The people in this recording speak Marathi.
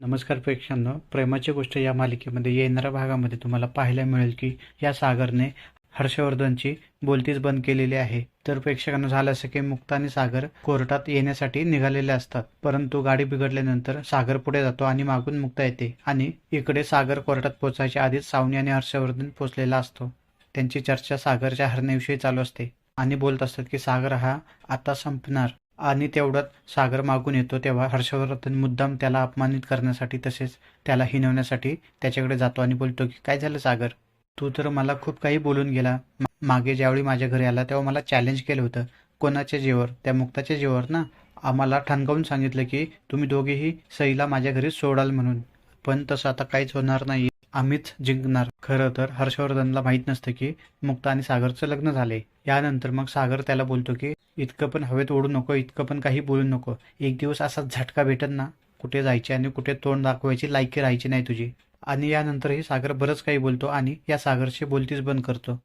नमस्कार प्रेक्षकांनो प्रेमाची गोष्ट या मालिकेमध्ये येणाऱ्या भागामध्ये तुम्हाला पाहायला मिळेल की या सागरने हर्षवर्धनची बोलतीच बंद केलेली आहे. तर प्रेक्षकांना झालं असं की मुक्ता आणि सागर कोर्टात येण्यासाठी निघालेले असतात. परंतु गाडी बिघडल्यानंतर सागर पुढे जातो आणि मागून मुक्ता येते आणि इकडे सागर कोर्टात पोहोचायच्या आधीच सावनी आणि हर्षवर्धन पोहोचलेला असतो. त्यांची चर्चा सागरच्या हरण्याविषयी चालू असते आणि बोलत असतात की सागर हा आता संपणार. आणि तेवढ्यात सागर मागून येतो तेव्हा हर्षवर्धन मुद्दाम त्याला अपमानित करण्यासाठी तसेच त्याला हिनवण्यासाठी त्याच्याकडे जातो आणि बोलतो की काय झालं सागर? तू तर मला खूप काही बोलून गेला. मा- मागे ज्यावेळी माझ्या घरी आला तेव्हा मला चॅलेंज केलं होतं. कोणाच्या जेवर त्या मुक्ताच्या जेवर ना? आम्हाला ठणकावून सांगितलं की तुम्ही दोघेही सईला माझ्या घरी सोडाल म्हणून. पण तसं आता काहीच होणार नाही आम्हीच जिंकणार. खरं तर हर्षवर्धनला माहीत नसतं की मुक्ता आणि सागरचं लग्न झाले यानंतर मग सागर त्याला बोलतो की इतकं पण हवेत ओढू नको इतकं पण काही बोलू नको. एक दिवस असा झटका भेटन ना कुठे जायचे आणि कुठे तोंड दाखवायची लायकी राहायची नाही तुझी. आणि यानंतरही सागर बरंच काही बोलतो आणि या सागरशी बोलतीच बंद करतो.